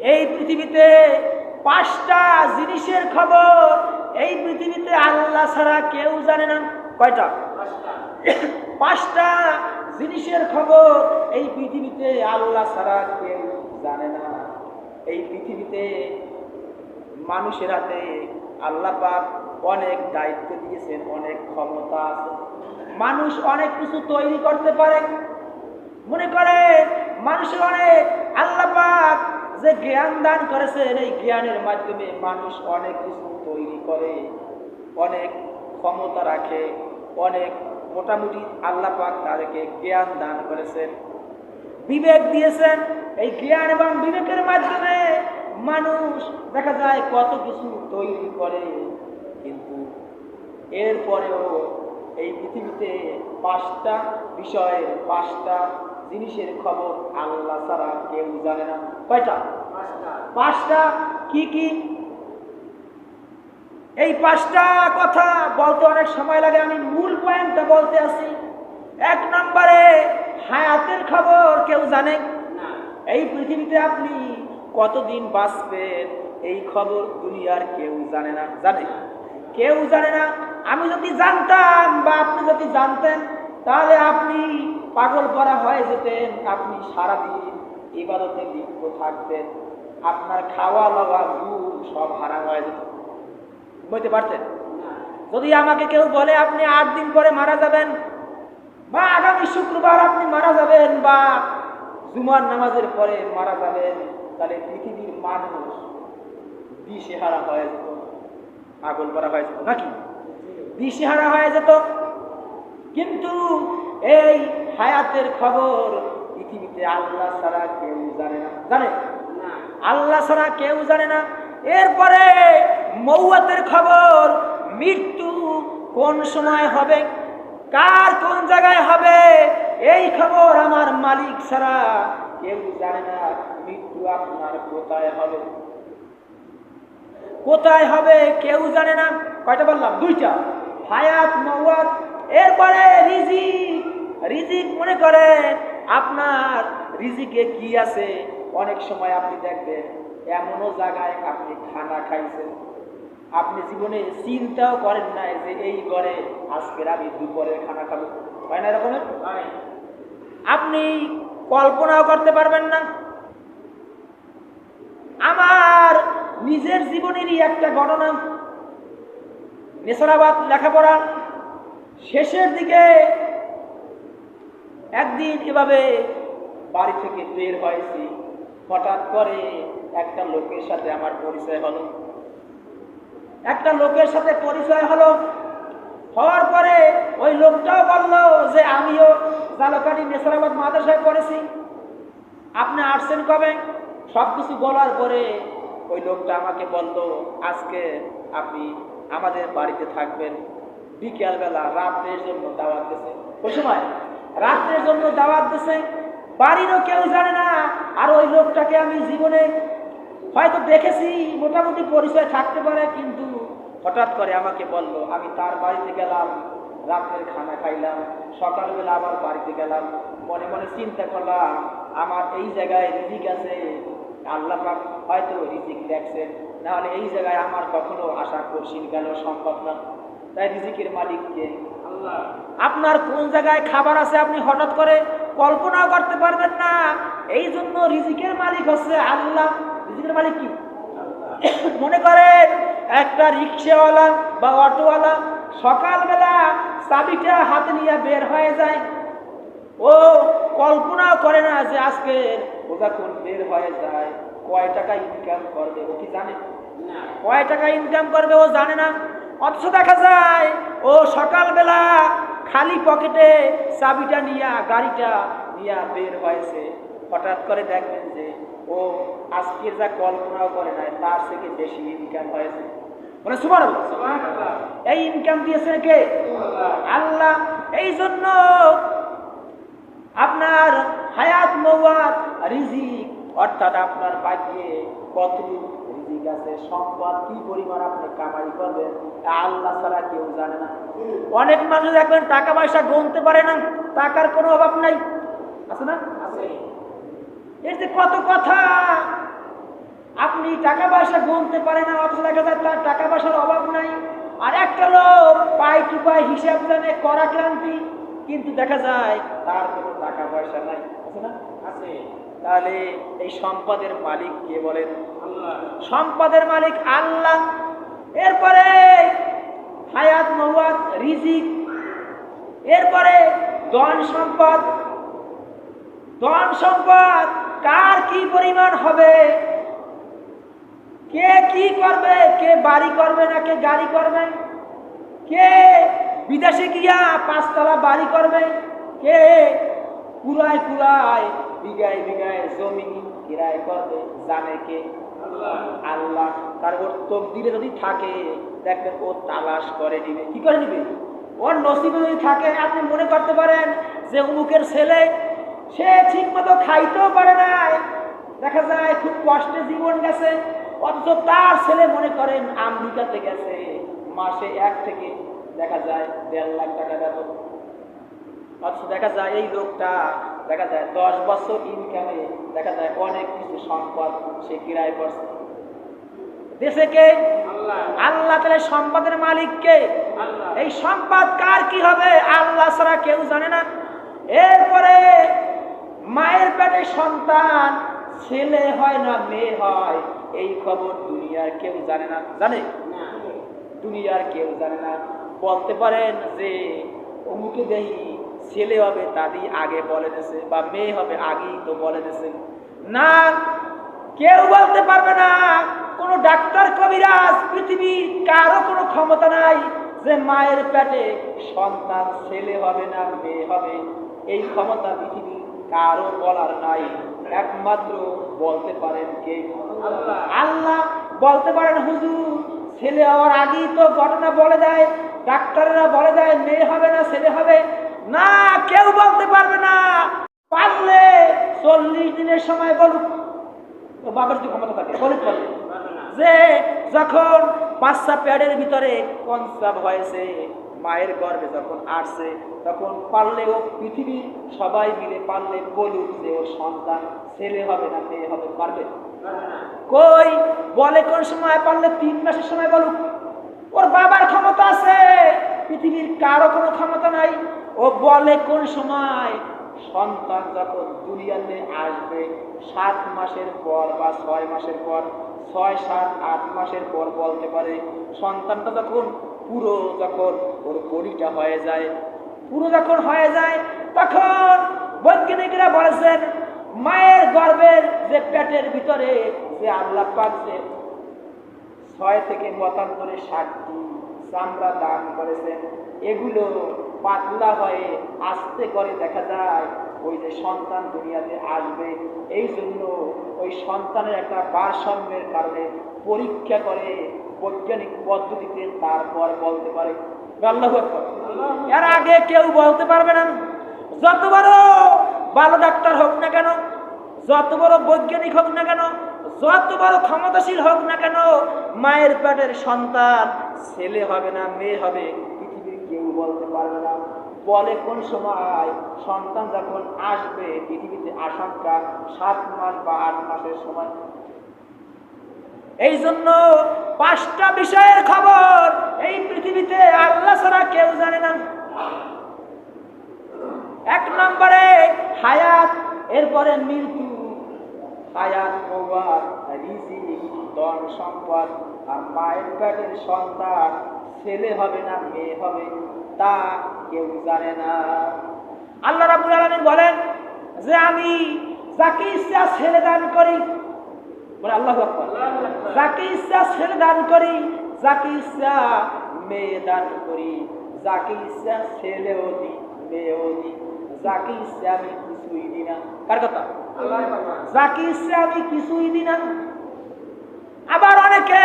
এই পৃথিবীতে পাঁচটা জিনিসের খবর এই পৃথিবীতে আল্লাহ ছাড়া কেউ জানে না। কয়টা? পাঁচটা। জিনিসের খবর এই পৃথিবীতে আল্লাহ ছাড়া কেউ জানে না। এই পৃথিবীতে মানুষের হাতে আল্লাহ পাক অনেক দায়িত্ব দিয়েছেন অনেক ক্ষমতা আছে। মানুষ অনেক কিছু তৈরি করতে পারে। মনে করে মানুষের অনেক আল্লাহ পাক যে জ্ঞান দান করেছেন, এই জ্ঞানের মাধ্যমে মানুষ অনেক কিছু তৈরি করে, অনেক ক্ষমতা রাখে, অনেক মোটামুটি আল্লাহ পাক তাদেরকে জ্ঞান দান করেছেন। বিবেক দিয়েছেন, এই জ্ঞান এবং বিবেকের মাধ্যমে মানুষ দেখা যায় কত কিছু তৈরি করে, কিন্তু এরপরেও এই পৃথিবীতে পাঁচটা বিষয়ের পাঁচটা জিনিসের খবর আল্লাহ ছাড়া কেউ জানে না। কয়টা? পাঁচটা। কি কি? এই পাঁচটা কথা বলতে অনেক সময় লাগে। আমি মূল পয়েন্টটা বলতে আসি। এক নম্বরে, হায়াতের খবর কেউ জানে? এই পৃথিবীতে আপনি কতদিন বাঁচবেন? এই খবর দুনিয়ার কেউ জানে না। জানে? কেউ জানে না। আমি যদি জানতাম বা আপনি যদি জানতেন, তাহলে আপনি পাগল করা হয়ে যেতেন। আপনি সারাদিন ইবাদতে লিপ্ত থাকতেন। আপনার খাওয়া লওয়া ঘুম সব হারা হয়ে যেত। বুঝতে পারছেন? যদি আমাকে কেউ বলে আপনি আট দিন পরে মারা যাবেন, বা আগামী শুক্রবার আপনি মারা যাবেন, বা জুমার নামাজের পরে মারা যাবেন, তাহলে পৃথিবীর মানুষ দিশেহারা হয়ে যেত। পাগল করা হয়ে যেত নাকি? দিশেহারা হয়ে যেত। কিন্তু এই হায়াতের খবর, পৃথিবীতে আল্লাহ ছাড়া কেউ জানে না। জানে? আল্লাহ ছাড়া কেউ জানে না। এরপরে মৌয়াতের খবর, মৃত্যু কোন সময় হবে? কার কোন জায়গায় হবে? এই খবর আমার মালিক ছাড়া কেউ জানে না। মৃত্যু আপনার কোথায় হবে? কোথায় হবে কেউ জানে না। কয়টা বললাম? দুইটা। হায়াত, মৌয়াত। এরপরে রিজিক। রিজিক মনে করেন আপনার রিজিকে কি আছে? অনেক সময় আপনি দেখবেন এমনও জায়গায় আপনি খানা খাইছেন। আপনি জীবনে চিন্তাও করেন নাই যে এই ঘরে আজকের আমি দুপুরের খানা খাব। হয় না এরকমের আপনি কল্পনাও করতে পারবেন না। আমার নিজের জীবনেরই একটা ঘটনা। নেসারাবাদ লেখাপড়া শেষের দিকে একদিন এভাবে বাড়ি থেকে বের হয়েছি। হঠাৎ করে একটা লোকের সাথে আমার পরিচয় হলো। একটা লোকের সাথে পরিচয় হলো, হওয়ার পরে ওই লোকটাও বলল যে আমিও জালকানি নেসারাবাদ মাদ্রাসায় পড়েছি। আপনি আসছেন কবে? সব কিছু বলার পরে ওই লোকটা আমাকে বলল, আজকে আপনি আমাদের বাড়িতে থাকবেন। বিকেলবেলা রাত্রের জন্য দাওয়াত দিছে ওই সময় রাত্রের জন্য দাওয়াত দিছে। বাড়িরও কেউ জানে না, আর ওই লোকটাকে আমি জীবনে হয়তো দেখেছি, মোটামুটি পরিচয় থাকতে পারে, কিন্তু হঠাৎ করে আমাকে বলল, আমি তার বাড়িতে গেলাম রাতের খানা খাইলাম, সকালবেলা আবার বাড়িতে গেলাম। মনে মনে চিন্তা করলাম, আমার এই জায়গায় রিজিক আছে, আল্লাহ হয়তো রিজিক দেখছেন। নাহলে এই জায়গায় আমার কখনো আশা করছি গেল, সম্ভব না। তাই রিজিকের মালিককে আপনার কোন জায়গায় খাবার আছে আপনি হঠাৎ করে কল্পনাও করতে পারবেন না। এই জন্য রিজিকের মালিক হচ্ছে আল্লাহ। রিজিকের মালিক কি? মনে করেন একটা রিক্সাওয়ালা বা অটোওয়ালা সকালবেলা চাবিটা হাতে নিয়ে বের হয়ে যায়। ও কল্পনাও করে না যে আজকে ও যখন বের হয়ে যায় কয় টাকা ইনকাম করবে ও কি জানে? কয় টাকা ইনকাম করবে ও জানে না। অথচ দেখা যায় ও সকালবেলা খালি পকেটে চাবিটা নিয়ে গাড়িটা নিয়ে বের হয়েছে। হঠাৎ করে দেখবেন যে ও আজকের যা কল্পনাও করে নাই তার থেকে বেশি ইনকাম হয়েছে। মানে সুমান এই ইনকাম দিয়েছে কে? আল্লাহ। এই জন্য আপনার হায়াত মৌয়াত রিজিক অর্থাৎ আপনার ভাগ্যে কত রিজিক আছে, সম্পদ কি পরিমাণ আপনি কামাই করবেন আল্লাহ ছাড়া কেউ জানে না। অনেক মানুষ দেখবেন টাকা পয়সা গুনতে পারে না, টাকার কোনো অভাব নাই। আছে না? এর যে কত কথা। আপনি টাকা পয়সা গুনতে পারে না, অথচ দেখা যায় তার টাকা পয়সার অভাব নাই। আর একটা লোক পাই টু পাই হিসাব জানে, করা ক্রান্তি কিন্তু দেখা যায় তার কোনো টাকা পয়সা নাই। আছে না? আছে। তাহলে এই সম্পদের মালিক কে বলেন? সম্পদের মালিক আল্লাহ। এরপরে হায়াত মহুয়াত রিজিক। এরপরে ধন সম্পদ। ধন সম্পদ কার কি পরিমাণ হবে? কে কি করবে? কে বাড়ি করবে না কে গাড়ি করবে? কে বিদেশে গিয়া পাঁচতলা বাড়ি করবে? কে কুড়ায় কুড়ায় বিঘায় বিঘায় জমি কিরায় করবে জানে কে? আল্লাহ। তার ওর তকদিরে যদি থাকে দেখবেন ও তালাশ করে নিবে। কি করে নিবে? ওর নসিবে যদি থাকে আপনি মনে করতে পারেন যে অমুকের ছেলে সে ঠিক মতো খাইতেও পারে না দেখা যায় খুব কষ্টে জীবন গেছে অথচ তার ছেলে মনে করেন আমেরিকাতে গেছে মাসে এক থেকে দেখা যায় দেড় লাখ টাকা বেতন। অথচ দেখা যায় এই লোকটা দেখা যায় দশ বছর ইনকামে দেখা যায় অনেক কিছু সম্পদ সে কিরায় করছে। দেশে কে? আল্লাহ। তাহলে সম্পদের মালিক কে? এই সম্পদ কার কি হবে? আল্লাহ ছাড়া কেউ জানে না। এরপরে মায়ের পেটে সন্তান ছেলে হয় না মেয়ে হয় এই খবর দুনিয়ার কেউ জানে না। জানে? দুনিয়ার কেউ জানে না। বলতে পারেন যে অমুকে দেহি ছেলে হবে তাদি আগে বলে দিছে বা মেয়ে হবে আগেই তো বলে দিছে। না কেউ বলতে পারবে না কোনো ডাক্তার কবিরাজ পৃথিবীর কারও কোনো ক্ষমতা নাই যে মায়ের পেটে সন্তান ছেলে হবে না মেয়ে হবে। এই ক্ষমতা পৃথিবীর কারও বলার নাই। একমাত্র বলতে পারেন কে? আল্লাহ। বলতে পারেন হুজুর ছেলে হওয়ার আগেই তো ঘটনা বলে দেয় ডাক্তাররা বলে দেয়, মেয়ে হবে না, ছেলে হবে। না, কেউ বলতে পারবে না। পারলে চল্লিশ দিনের সময় বলুক। ও বাবার যে ক্ষমতা থাকে, বলুক পারবে যে যখন বাচ্চা প্যাডের ভিতরে কনসাপ হয়েছে, মায়ের গর্ভে যখন আসছে, তখন পারলে ও পৃথিবীর সবাই মিলে পারলে বলুক যে ওর সন্তান ছেলে হবে না, মেয়ে হবে, পারবে? কই? বলে কোন সময়? পারলে তিন মাসের সময় বলুক। ওর বাবার ক্ষমতা আছে। পৃথিবীর কারও কোনো ক্ষমতা নাই। ও বলে কোন সময়? সন্তান যখন দুনিয়াতে আসবে, সাত মাসের পর বা ছয় মাসের পর, ছয়, সাত, আট মাসের পর বলতে পারে, সন্তানটা যখন পুরো যখন ওর বডিটা হয়ে যায়, পুরো যখন হয়ে যায়, তখন বৈজ্ঞানিকরা বলেছেন, মায়ের গর্ভের যে পেটের ভিতরে যে আল্লাহ পাক যে ছয় থেকে মতান্তরে ষাটটি চামড়া দান করেছেন। এগুলো পাতলা হয়ে আস্তে করে দেখা যায় ওই যে সন্তান দুনিয়াতে আসবে। এই জন্য ওই সন্তানের একটা ভারসাম্যের কারণে পরীক্ষা করে বৈজ্ঞানিক পদ্ধতিতে তারপর বলতে পারে। এর আগে কেউ বলতে পারবে না। যত বড় ভালো ডাক্তার হোক না কেন যত বড় বৈজ্ঞানিক হোক না কেন, যত বড় ক্ষমতাশীল হোক না কেন, মায়ের পেটের সন্তান ছেলে হবে না, মেয়ে হবে, পৃথিবীর কেউ বলতে পারবে না। বলে কোন সময় সন্তান যখন আসবে, পৃথিবীতে আশঙ্কা সাত মাস বা আট মাসের সময়। এই জন্য পাঁচটা বিষয়ের খবর এই পৃথিবীতে আল্লাহ ছাড়া কেউ জানে না। এক নম্বরে হায়াত, এরপরে মৃত্যু হায়াত রিজিক, ধন সম্পদ, আর মায়ের পেটের সন্তান, ছেলে হবে না, মেয়ে হবে, তা কেউ জানে না। আল্লাহ রাবুল আলমিন বলেন যে আমি যাকে ইচ্ছা ছেলে দান করি। বলে আল্লাহ যাকে ইচ্ছা ছেলে দান করি, যাকে ইচ্ছা মেয়ে দান করি, যাকে ইচ্ছা ছেলেও দি মেয়েও দি যাকে ইচ্ছা আমি কিছুই দিই না কার কথা? যাকে ইচ্ছা আমি কিছুই দিই না আবার অনেকে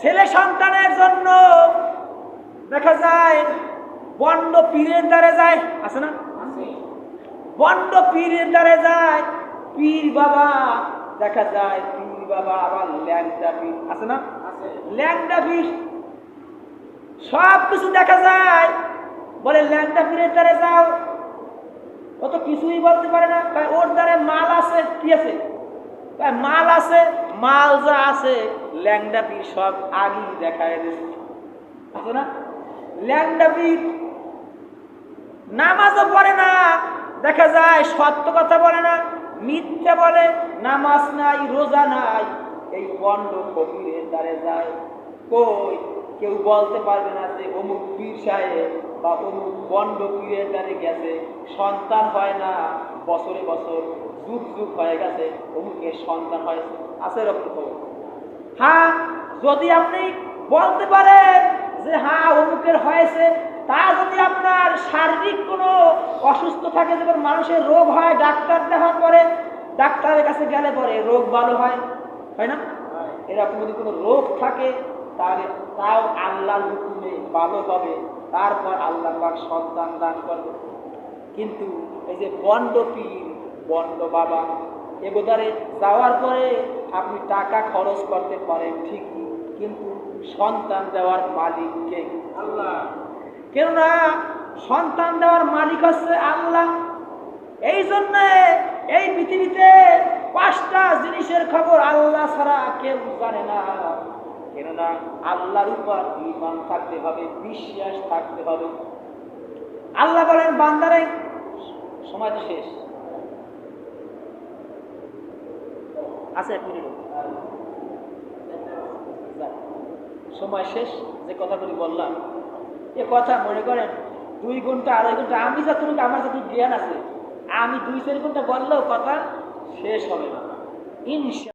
ছেলে সন্তানের জন্য দেখা যায় বন্ড পীরের দ্বারে যায়। আছে না? বন্ড পীরের দ্বারে যায়। পীর বাবা দেখা যায় পীর বাবা আবার ল্যাংটা পীর। আছে না? ল্যাংটা পীর। সব কিছু দেখা যায়। বলে ল্যাংটা পীরের দ্বারে যাও। ও তো কিছুই বলতে পারে না। কারণ ওর দ্বারে মাল আছে। কি আছে? মাল আছে, মাল যা আছে, ল্যাংডা সব আগেই দেখায় দিচ্ছে আছে না? ল্যাংডা নামাজও পড়ে না, দেখা যায় সত্য কথা বলে না, মিথ্যা বলে, নামাজ নাই, রোজা নাই, এই বন্ড ফকিরের দ্বারে যায়। কই? কেউ বলতে পারবে না যে অমুক পীর সাহেব বা অমুক বন্ড পীরের দ্বারে গেছে সন্তান হয় না বছরে বছর যুগ যুগ হয়ে গেছে অমুকের সন্তান হয়েছে। আছে খবর? হ্যাঁ যদি আপনি বলতে পারেন যে হ্যাঁ অমুকের হয়েছে তা যদি আপনার শারীরিক কোনো অসুস্থ থাকে যেমন মানুষের রোগ হয় ডাক্তার দেখার পরে ডাক্তারের কাছে গেলে পরে রোগ ভালো হয় হয় না? এরকম যদি কোনো রোগ থাকে তাহলে তাও আল্লাহর হুকুমে ভালো হবে তারপর আল্লাহ পাক সন্তান দান করবে। কিন্তু এই যে বন্ড পীর, বন্ড বাবা এবোধারে যাওয়ার পরে আপনি টাকা খরচ করতে পারেন ঠিকই, কিন্তু সন্তান দেওয়ার মালিক কে? আল্লাহ। কেননা সন্তান দেওয়ার মালিক হচ্ছে আল্লাহ। এই জন্য এই পৃথিবীতে পাঁচটা জিনিসের খবর আল্লাহ ছাড়া কেউ জানে না। কেননা আল্লাহর উপর ইমান থাকতে হবে, বিশ্বাস থাকতে হবে। আল্লাহ বলেন, বান্দারে, সময় তো শেষ। আছে এক মিনিট সময় শেষ, যে কথাগুলি বললাম। এ কথা মনে করেন, দুই ঘণ্টা, আড়াই ঘণ্টা, আমি যতটুকু, আমার যতটুকু জ্ঞান আছে, আমি দুই, চার ঘণ্টা বললেও কথা শেষ হবে না। ইনশা